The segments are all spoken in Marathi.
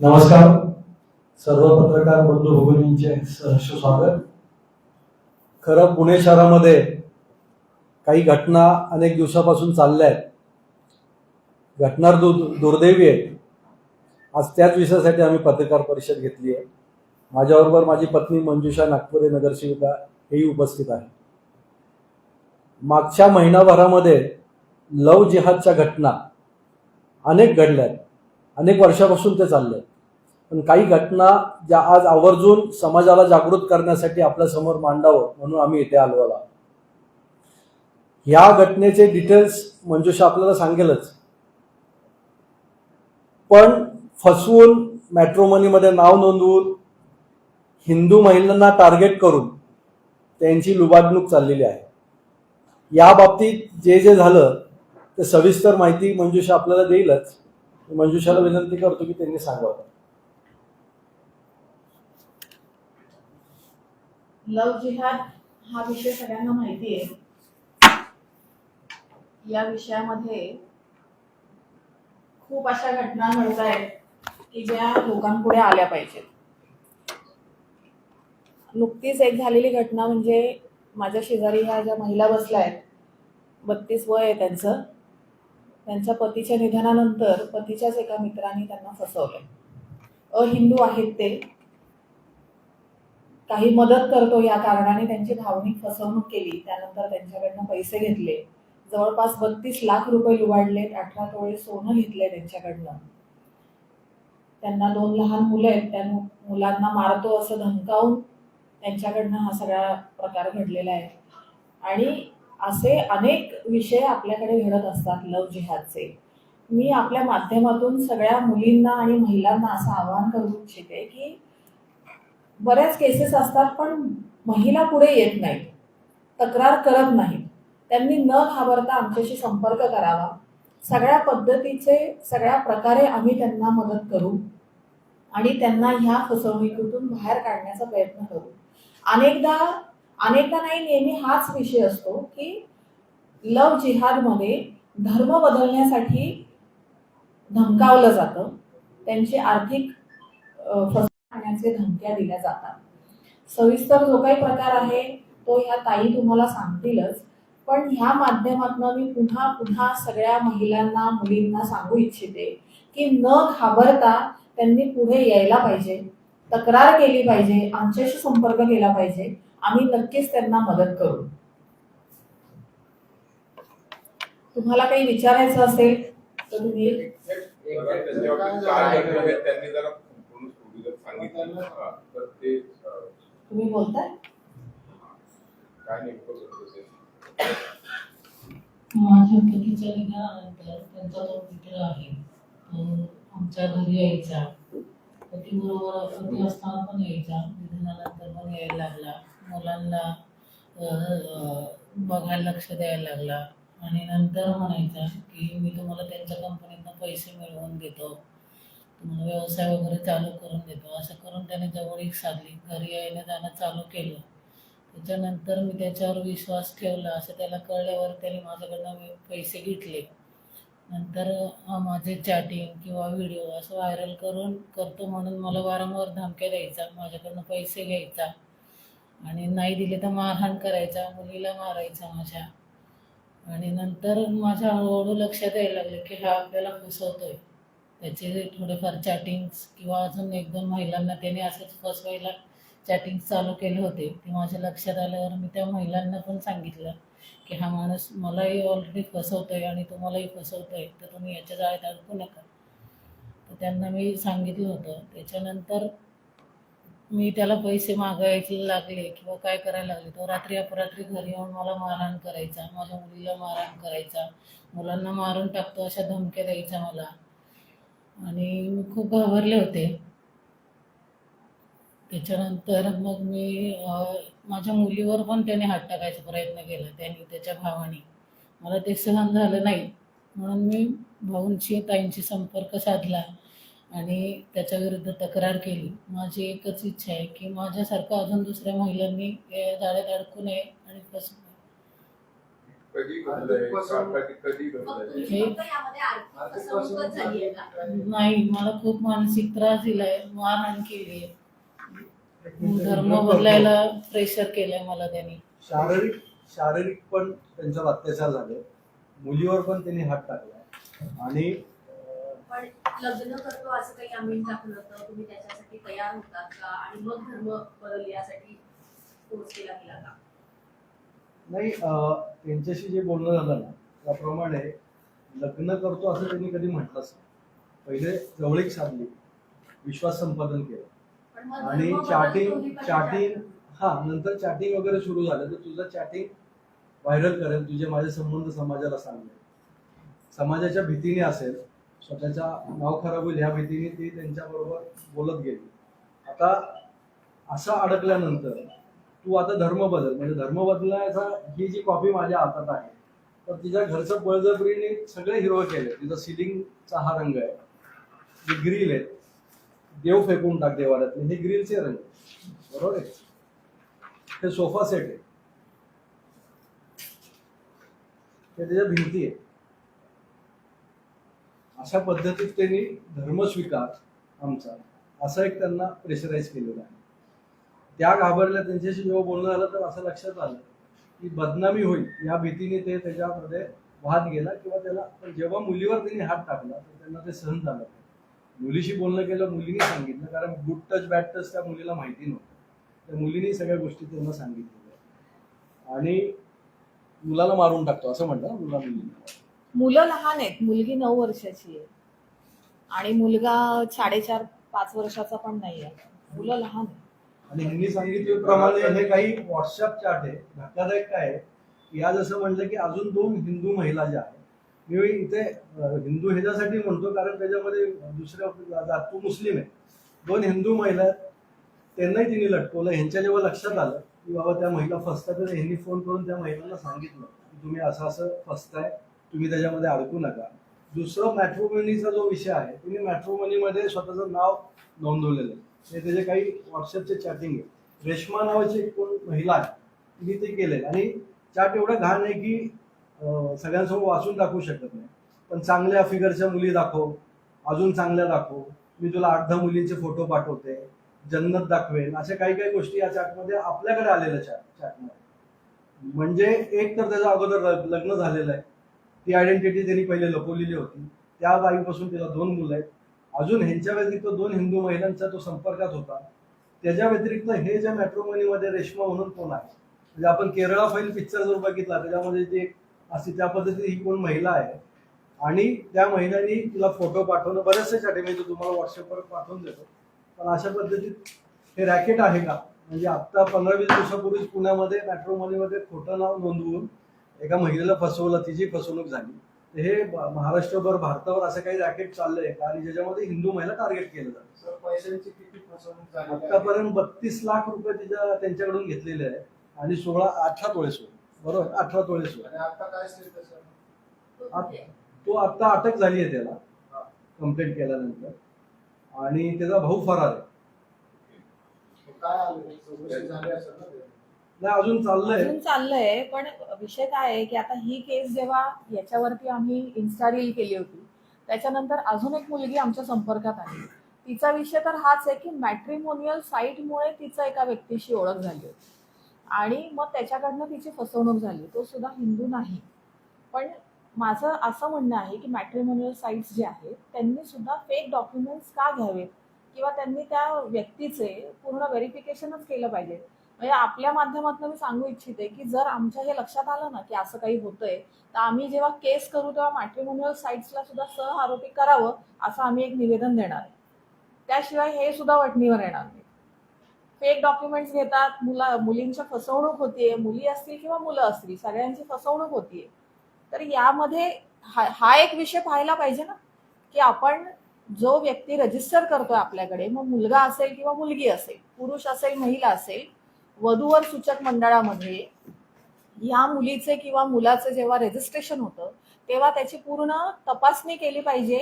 नमस्कार. सर्व पत्रकार बंधू भगिनींचे सहर्ष स्वागत. खरं पुणे शहरामध्ये काही घटना अनेक दिवसापासून चालल्या आहेत. घटना दु दुर्दैवी आहेत. आज त्याच विषयासाठी आम्ही पत्रकार परिषद घेतली आहे. माझ्याबरोबर माझी पत्नी मंजुषा नागपुरे नगरसेविका हेही उपस्थित आहे मागच्या महिनाभरामध्ये लव जिहादच्या घटना अनेक घडल्या आहेत. अनेक वर्षापासून ते चालले आहेत पण काही घटना ज्या आज आवर्जून समाजाला जागृत करण्यासाठी आपल्यासमोर मांडावं म्हणून आम्ही इथे आलो आला ह्या घटनेचे डिटेल्स मंजुषा आपल्याला सांगेलच. पण फसवून मॅट्रोमनीमध्ये नाव नोंदवून हिंदू महिलांना टार्गेट करून त्यांची लुबाडणूक चाललेली आहे. या बाबतीत जे जे झालं ते सविस्तर माहिती मंजुषा आपल्याला देईलच. मंजुषाला विनंती करतो की त्यांनी सांगावं. लव जिहाद हा विषय सगळ्यांना माहिती आहे. या विषयामध्ये खूप अशा घटना घडत आहेत की ज्या लोकांपुढे आल्या पाहिजेत. नुकतीच एक झालेली घटना म्हणजे माझ्या शेजारी ह्या ज्या महिला बसल्या आहेत बत्तीस वय आहे त्यांचं. त्यांच्या पतीच्या निधनानंतर पतीच्याच एका मित्राने त्यांना फसवलंय अहिंदू आहेत ते. काही मदत करतो या कारणाने त्यांची भावनिक फसवणूक केली. त्यानंतर त्यांच्याकडनं पैसे घेतले. जवळपास बत्तीस लाख रुपये लुबाडले अठरा तोळे सोनं घेतले त्यांच्याकडनं. त्यांना दोन लहान मुलं आहेत. त्या मुलांना मारतो असं धमकावून त्यांच्याकडनं हा सगळा प्रकार घडलेला आहे. आणि असे अनेक विषय आपल्याकडे घडत असतात लव जिहादचे. मी आपल्या माध्यमातून सगळ्या मुलींना आणि महिलांना असं आवाहन करू इच्छिते की बऱ्याच केसेस असतात पण महिला पुढे येत नाहीत. तक्रार करत नाहीत. त्यांनी न घाबरता आमच्याशी संपर्क करावा. सगळ्या पद्धतीचे सगळ्या प्रकारे आम्ही त्यांना मदत करू आणि त्यांना ह्या फसवणुकीतून बाहेर काढण्याचा प्रयत्न करू. अनेकदा अनेकदा नाही नेहमी हाच विषय असतो की लव जिहादमध्ये धर्म बदलण्यासाठी धमकावलं जातं. त्यांची आर्थिक फसवण्याचे धमक्या दिल्या जातात. सविस्तर जो काही प्रकार आहे तो ह्या ताई तुम्हाला सांगतीलच. पण ह्या माध्यमातून मी पुन्हा पुन्हा सगळ्या महिलांना मुलींना सांगू इच्छिते की न घाबरता त्यांनी पुढे यायला पाहिजे. तक्रार केली पाहिजे. आमच्याशी संपर्क केला पाहिजे. आम्ही नक्कीच त्यांना मदत करू. तुम्हाला काही विचारायचं असेल तर तुम्ही तुम्ही बोलताय? माझ्या मुलीच्या निधनानंतर त्यांचा तो मित्र आहे. आमच्या घरी यायचा. पतीबरोबर पती असताना पण यायचा. निधनानंतर पण यायला लागला. मुलांना बघायला लक्ष द्यायला लागला. आणि नंतर म्हणायचा की मी तुम्हाला त्यांच्या कंपनीतनं पैसे मिळवून देतो. तुम्हाला व्यवसाय वगैरे चालू करून देतो. असं करून त्याने जवळीक साधली घरी यायला जाणं चालू केलं. त्याच्यानंतर मी त्याच्यावर विश्वास ठेवला. असं त्याला कळल्यावर त्याने माझ्याकडनं पैसे घेतले. नंतर माझे चॅटिंग किंवा व्हिडिओ असं व्हायरल करून करतो म्हणून मला वारंवार धमक्या द्यायचा माझ्याकडनं पैसे घ्यायचा. आणि नाही दिले तर मारहाण करायचा मुलीला मारायचा माझ्या. आणि नंतर माझ्या हळूहळू लक्षात यायला लागले की हा आपल्याला फसवतोय. त्याचे जे थोडेफार चॅटिंग्स किंवा अजून एक दोन महिलांना त्याने असंच फसवायला चॅटिंग चालू केले होते ते माझ्या लक्षात आल्यावर मी त्या महिलांना पण सांगितलं की हा माणूस मलाही ऑलरेडी फसवतोय आणि तुम्हालाही फसवतोय तर तुम्ही याच्या जाळ्यात अडकू नका. तर त्यांना मी सांगितलं होतं. त्याच्यानंतर मी त्याला पैसे मागायचे लागले किंवा काय करायला लागले तो रात्री अपरात्री घरी येऊन मला मारहाण करायचा माझ्या मुलीला मारहाण करायचा मुलांना मारून टाकतो अशा धमक्या द्यायच्या मला. आणि मी खूप घाबरले होते. त्याच्यानंतर मग मी माझ्या मुलीवर पण त्याने हात टाकायचा प्रयत्न केला त्याने त्याच्या भावाने. मला ते सहन झालं नाही. म्हणून मी भाऊंशी ताईंशी संपर्क साधला. आणि त्याच्याविरुद्ध तक्रार केली. माझी एकच इच्छा आहे की माझ्यासारखं अजून दुसऱ्या महिलांनी या जाळ्यात अडकू नये आणि फसू नाही मला खूप मानसिक त्रास दिलाय. मारहाण केली धर्म बदलायला प्रेशर केलंय मला त्यांनी. शारीरिक शारीरिक पण त्यांच्यावर अत्याचार झाले. मुलीवर पण त्यांनी हात टाकला. आणि लग्न करतो असं काही आम्ही टाकलं तर तुम्ही त्याच्यासाठी तयार होतात का? आणि मग धर्म बदल यासाठी फोर्स केला गेला का? नाही त्यांच्याशी जे बोलणं झालं ना त्याप्रमाणे लग्न करतो असं त्यांनी कधी म्हटलंच नाही. पहिले जवळीक साधली विश्वास संपादन केलं. आणि चॅटिंग चॅटिंग. हा नंतर चॅटिंग वगैरे सुरू झालं तर तुझं चॅटिंग व्हायरल करेल तुझे माझे संबंध समाजाला सांगेल. समाजाच्या भीतीने असेल स्वतःचा नाव खराब होईल ह्या भीतीने ती त्यांच्याबरोबर बोलत गेली. आता असं अडकल्यानंतर तू आता धर्म बदल म्हणजे धर्म बदलायचा ही जी कॉपी माझ्या हातात आहे तर तिच्या घरचं बळजबरीने सगळे हिरवं केले तिचा सिलिंगचा हा रंग आहे. जे ग्रिल आहे देव फेकून टाक देवाऱ्यातले हे ग्रिलचे रंग. बरोबर आहे? हे सोफा सेट आहे. हे त्याच्या भिंती आहे. अशा पद्धतीत त्यांनी धर्मस्वीकार आमचा असं एक त्यांना प्रेशराईज केलेलं आहे. त्या घाबरल्या त्यांच्याशी जेव्हा बोलणं झालं तर असं लक्षात आलं की बदनामी होईल या भीतीने ते त्याच्यामध्ये वाहत गेला किंवा त्याला पण जेव्हा मुलीवर त्यांनी हात टाकला तर त्यांना ते सहन झालं मुलीशी बोलणं केलं मुलीने सांगितलं कारण गुड टच बॅड टच त्या मुलीला माहिती नव्हतं. त्या मुलीने सगळ्या गोष्टी त्यांना सांगितलेल्या आणि मुलाला मारून टाकतो असं म्हणलं मुला मुलीला. मुलं लहान आहेत मुलगी नऊ वर्षाची आहे. आणि मुलगा साडेचार पाच वर्षाचा पण नाही आहे. मुलं लहान आहेत. आणि ह्यांनी सांगितल्याप्रमाणे हे काही व्हॉट्सअप चॅट आहे धक्कादायक काय आहे या जसं म्हणलं की अजून दोन हिंदू महिला ज्या आहेत मी इथे हिंदू ह्याच्यासाठी म्हणतो कारण त्याच्यामध्ये दुसऱ्या जात तू मुस्लिम आहे. दोन हिंदू महिला आहेत त्यांनाही तिने लटकवलं ह्यांच्या जेव्हा लक्षात आलं की बाबा त्या महिला फसतात तर ह्यांनी फोन करून त्या महिलांना सांगितलं की तुम्ही असं असं फसताय तुम्ही त्याच्यामध्ये अडकू नका. दुसरं मॅट्रोमनीचा जो विषय आहे तिने मॅट्रोमनीमध्ये स्वतःचं नाव नोंदवलेलं आहे. हे त्याचे काही व्हॉट्सअपचे चॅटिंग आहे. रेश्मा नावाची एक कोण महिला आहे तिने ते केलंय. आणि चॅट एवढं घाण आहे की सगळ्यांसमोर वाचून दाखवू शकत नाही. पण चांगल्या फिगरच्या मुली दाखव अजून चांगल्या दाखव. मी तुला आठ दहा मुलींचे फोटो पाठवते जन्नत दाखवेन. अशा काही काही गोष्टी या चॅटमध्ये आपल्याकडे आलेल्या चॅट चॅटमध्ये म्हणजे एक तर त्याच्या अगोदर लग्न झालेलं आहे. ती आयडेंटिटी त्यांनी पहिले लपवलेली होती. त्या बाईपासून तिला दोन मुलं आहेत. अजून ह्यांच्या व्यतिरिक्त दोन हिंदू महिलांचा तो संपर्कात होता. त्याच्या व्यतिरिक्त हे ज्या मॅट्रोमनीमध्ये रेश्मा म्हणून कोण आहे? म्हणजे आपण केरळा फाईल पिक्चर जर बघितला त्याच्यामध्ये जे अशी त्या पद्धतीने ही कोण महिला आहे आणि त्या महिलांनी तिला फोटो पाठवणं बरेचसे चाटे मी तुम्हाला व्हॉट्सअपवर पाठवून देतो. पण अशा पद्धतीत हे रॅकेट आहे का? म्हणजे आता पंधरा वीस दिवसापूर्वीच पुण्यामध्ये मॅट्रोमनीमध्ये खोटं नाव नोंदवून एका महिलेला फसवलं तिची फसवणूक झाली. हे महाराष्ट्रभर भारतावर असं काही रॅकेट चाललंय का? आणि ज्याच्यामध्ये हिंदू महिला टार्गेट केलं जातं. सर पैशांची किती फसवणूक झाली? आतापर्यंत बत्तीस लाख रुपये तिच्या त्यांच्याकडून घेतलेले आहे आणि सोळा अठरा तोळे सोड बरोबर अठरा तोळे आणि आता काय तो आत- अटक झाली आहे त्याला. कंप्लेंट केल्यानंतर. आणि त्याचा भाऊ फरार आहे. काय झाली? नाही अजून चाललंय. अजून चाललंय पण विषय काय आहे की आता ही केस जेव्हा याच्यावरती आम्ही इन्स्टा रील केली होती त्याच्यानंतर अजून एक मुलगी आमच्या संपर्कात आली. तिचा विषय तर हाच आहे की मॅट्रिमोनियल साईटमुळे तिचा एका व्यक्तीशी ओळख झाली होती. आणि मग त्याच्याकडनं तिची फसवणूक झाली. तो सुद्धा हिंदू नाही. पण माझं असं म्हणणं आहे की मॅट्रिमोनियल साईट्स जे आहेत त्यांनी सुद्धा फेक डॉक्युमेंट्स का घ्यावेत? किंवा त्यांनी त्या व्यक्तीचे पूर्ण व्हेरिफिकेशनच केलं पाहिजे? म्हणजे आपल्या माध्यमातून मी सांगू इच्छिते की जर आमच्या हे लक्षात आलं ना की असं काही होतंय तर आम्ही जेव्हा केस करू तेव्हा मॅट्रिमोनियल साईट्सला सुद्धा सह आरोपी करावं असं आम्ही एक निवेदन देणार आहे. त्याशिवाय हे सुद्धा वटणीवर येणार नाही. फेक डॉक्युमेंट्स घेतात मुला मुलींच्या फसवणूक होतीये मुली असतील किंवा मुलं असतील सगळ्यांची फसवणूक होतीये. तर यामध्ये हा हा एक विषय पाहायला पाहिजे ना की आपण जो व्यक्ती रजिस्टर करतोय आपल्याकडे मग मुलगा असेल किंवा मुलगी असेल पुरुष असेल महिला असेल वधूवर सूचक मंडळामध्ये या मुलीचे किंवा मुलाचे जेव्हा रजिस्ट्रेशन होतं तेव्हा त्याची पूर्ण तपासणी केली पाहिजे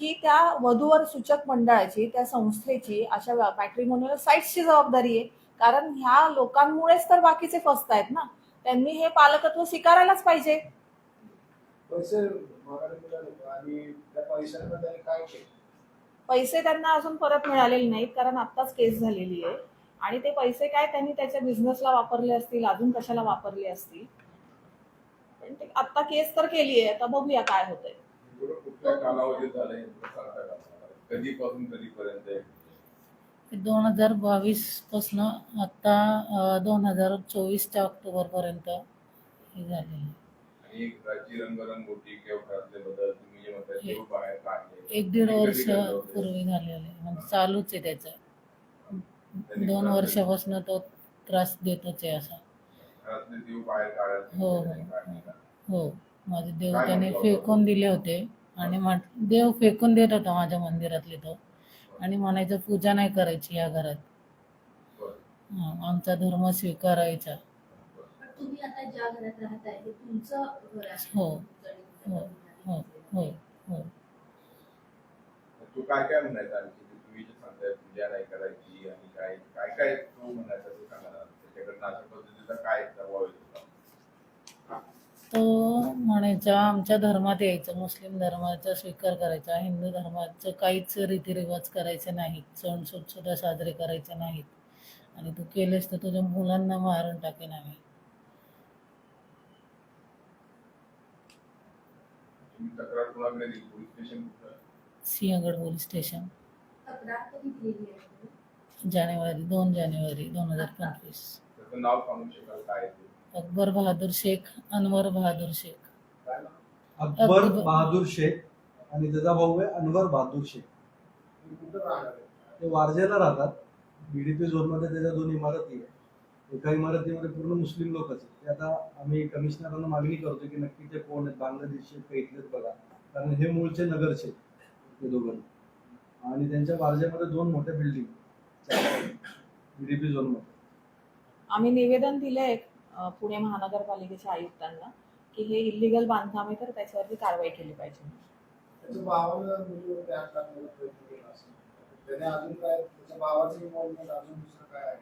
ही त्या वधूवर सूचक मंडळाची त्या संस्थेची अशा पॅट्रिमोनियल साईट्सची जबाबदारी आहे. कारण ह्या लोकांमुळेच तर बाकीचे फसतायत ना. त्यांनी हे पालकत्व स्वीकारायलाच पाहिजे. पैसे त्यांना अजून परत मिळालेले नाहीत कारण आत्ताच केस झालेली आहे. आणि ते पैसे काय त्यांनी त्याच्या बिझनेसला वापरले असतील अजून कशाला वापरले असतील? पण ते आत्ता केस तर केली आहे आता बघूया काय होतंय. हे? दोन हजार बावीस पासन आता दोन हजार चोवीसच्या ऑक्टोबर पर्यंत हे झालेलं एक दीड वर्ष? पूर्वी झालेलं आहे. म्हणजे चालूच आहे त्याचं. दोन वर्षापासून तो त्रास देतच आहे असा. हो, हो? हो. माझे देव त्याने? फेकून दिले होते. आणि देव फेकून देत होता माझ्या मंदिरातले तो. आणि म्हणायचं पूजा नाही करायची या घरात. हा, आमचा धर्म स्वीकारायचा. बरं. पण तुम्ही आता ज्या घरात राहताय ते तुमचं घर आहे. हो. हो. हो. हो. हो. तू काय काय म्हणायचं पूजा नाही करायची. आणि काय काय काय तो म्हणायचा ते सांगा ना. त्याच्याकडनं अशा पद्धतीचा काय दबाव येत तो म्हणायचा आमच्या धर्मात यायचं मुस्लिम धर्माचा स्वीकार करायचा हिंदू धर्माचं काहीच रीतिरिवाज करायचे नाहीत सण सुद्धा साजरे करायचे नाहीत. आणि तू केलेस तर तुझ्या मुलांना मारून टाकेन आम्ही. तुम्ही तक्रार कोणाकडे दिली? पोलीस स्टेशन कुठं? Sinhagad police station. तक्रार दिलेली आहे? जानेवारी दोन जानेवारी दोन हजार पंचवीस. त्याचं नाव सांगू शकाल? काय आहे ते? अकबर बहादूर शेख अनवर बहादूर शेख. काय अकबर अकबर. बहादूर शेख आणि त्याचा भाऊ आहे अनवर बहादूर शेख. तुम्ही कुठं राहणार आहे? ते वारजेला राहतात. बीडीपी झोनमध्ये त्याच्या दोन इमारती आहे एका इमारतीमध्ये पूर्ण मुस्लिम लोकच आहेत. ते आता आम्ही कमिशनरांना मागणी करतो की नक्की ते कोण आहेत? बांगलादेशचे का इथलेच बघा. कारण हे मूळचे नगरचे ते दोघं. आणि त्यांच्या वारजेमध्ये दोन मोठ्या बिल्डिंग बीडीपी झोनमध्ये आम्ही निवेदन दिलंय अं, पुणे महानगरपालिकेच्या आयुक्तांना की हे इलिगल बांधकाम आहे तर त्याच्यावरती कारवाई केली पाहिजे. त्याच्या भावानं मुलीवर त्या टाकण्याचा प्रयत्न केला असेल. त्याने अजून काय त्याच्या भावाचं इन्व्हॉल्वमेंट अजून दुसरं काय आहे?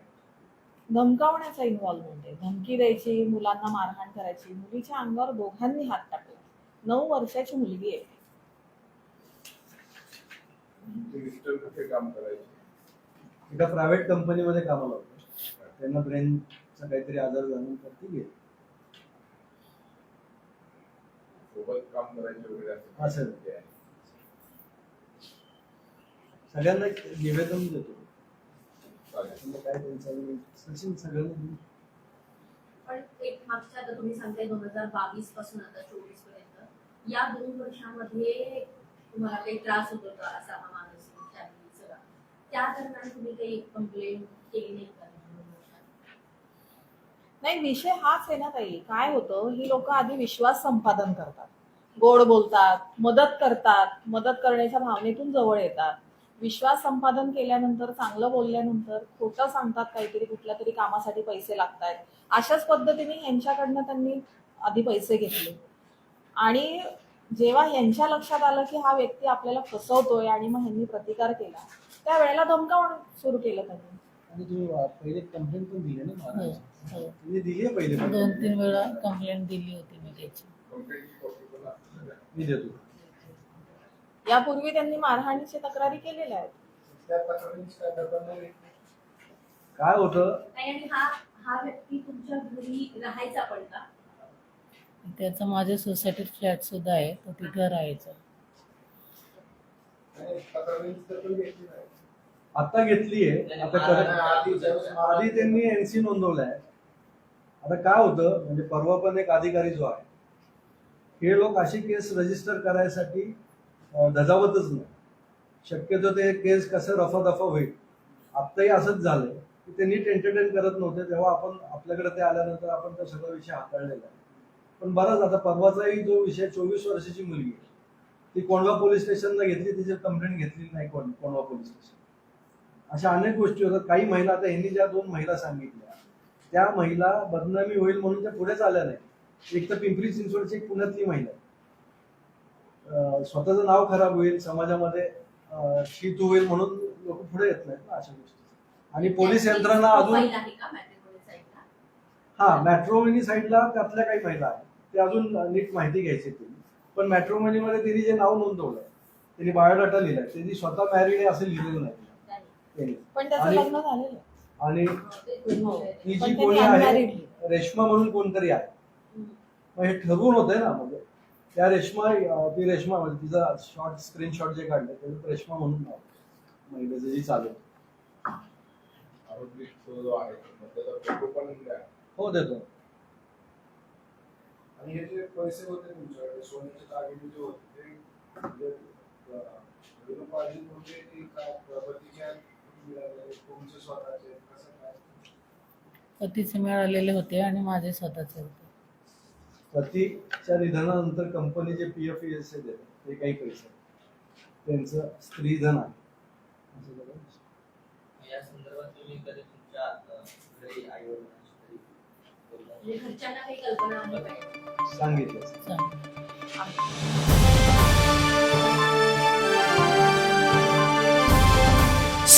धमकावण्याचा इन्व्हॉल्वमेंट आहे. धमकी द्यायची मुलांना मारहाण करायची मुलीच्या अंगावर दोघांनी हात टाकला. नऊ वर्षाची मुलगी आहे. कुठे काम करायचे? एका प्रायव्हेट कंपनीमध्ये कामाला होतो त्यांना ब्रेनचा काहीतरी आजार झाल्यानंतर ती गेली सोबत काम करायचे वगैरे असं असेल. ते आहे. सगळ्यांना एक निवेदन देतो चालेल त्यांना काय त्यांचं सचिन सगळ्यांना. पण एक मागच्या आता तुम्ही सांगताय दोन हजार बावीसपासून आता चोवीसपर्यंत या दोन वर्षामध्ये तुम्हाला काही त्रास होत होता असा हा त्या दरम्यान तुम्ही काही कंप्लेंट केली नाही का? नाही विषय हाच आहे ना ताई. काय होतं ही लोक आधी विश्वास संपादन करतात. गोड बोलतात मदत करतात. मदत करण्याच्या भावनेतून जवळ येतात. विश्वास संपादन केल्यानंतर चांगलं बोलल्यानंतर खोटं सांगतात काहीतरी कुठल्या तरी कामासाठी पैसे लागतात अशाच पद्धतीने यांच्याकडनं त्यांनी आधी पैसे घेतले. आणि जेव्हा यांच्या लक्षात आलं की हा व्यक्ती आपल्याला फसवतोय आणि मग ह्यांनी प्रतिकार केला त्यावेळेला धमकावणं सुरू केलं त्यांनी. आणि पहिले कंप्लेंट पण दिली ना हो महाराज? हो तुम्ही दिली आहे पहिले दोन तीन वेळा कंप्लेंट दिली होती मी त्याची. मी देतो. यापूर्वी त्यांनी मारहाणीच्या तक्रारी केलेल्या आहेत. काय होतं? नाही, आणि हा हा व्यक्ती तुमच्या घरी राहायचा पण का? त्याचं माझ्या सोसायटीत फ्लॅट सुद्धा आहे तो तिथं राहायचा. आता घेतली आहे आता आधी त्यांनी एनसी नोंदवलाय. आता काय होतं म्हणजे परवा पण एक अधिकारी जो आहे हे लोक अशी केस रजिस्टर करायसाठी धजावतच नाही. शक्यतो ते केस कसं रफा दफा होईल. आत्ताही असंच झालंय की ते नीट एंटरटेन करत नव्हते तेव्हा आपण आपल्याकडे ते आल्यानंतर आपण तो सगळा विषय हाताळलेला आहे. पण बराच आता परवाचाही जो विषय चोवीस वर्षाची मुलगी आहे. ती कोंडवा पोलीस स्टेशनला घेतली तिची कंप्लेंट घेतली नाही कोण कोंडवा पोलीस स्टेशन अशा अनेक गोष्टी होतात. काही महिला आता यांनी ज्या दोन महिला सांगितल्या त्या महिला बदनामी होईल म्हणून त्या पुढेच आल्या नाही एक तर पिंपरी चिंचवडची एक पुण्यातली महिला स्वतःचं नाव खराब होईल समाजामध्ये शीत होईल म्हणून लोक पुढे येत नाहीत ना अशा गोष्टी. आणि पोलीस यंत्रणा अजून? हा मॅट्रोमनी साईडला त्यातल्या काही महिला आहेत. ते अजून नीट माहिती घ्यायची तिने पण मॅट्रोमनीमध्ये तिने जे नाव नोंदवलंय तिने बायोडाटा लिहिलाय. तिने स्वतः मॅरिड आहे असं लिहिलेलं नाही. पण त्याचं आणि- लग्न झालेलं आहे. आणि हो. ही पण जी त्यांनी कोणी आहे unmarried. रेश्मा म्हणून कोणतरी आहे मग हे ठरवून होतंय ना म्हणजे त्या रेश्मा अं, ती रेश्मा म्हणजे तिचा शॉर्ट स्क्रीनशॉट जे काढले त्याच्यात रेश्मा म्हणून नाव महिलेचं जी चालू आहे. आरोपी तो जो आहे मग त्याचा फोटो पण द्या हो देतो आणि हे जे पैसे होते तुमच्याकडे सोन्याचे दागिने जे होते ते म्हणजे, अं, म्हणजे की काय पतीच्या मिळाले तुमचे स्वतःचे कसं काय पतीचे मिळालेले होते आणि माझे स्वतःचे होते. पतीच्या निधनानंतर company J P F S देते ते काही पैसे त्यांचं स्त्रीधन आहे. असं. या संदर्भात तुम्ही कधी तुमच्या अ, घरी आई वडिलांशी बोलला म्हणजे घरच्यांना काही कल्पना आहे का सांगितलं. चालेल.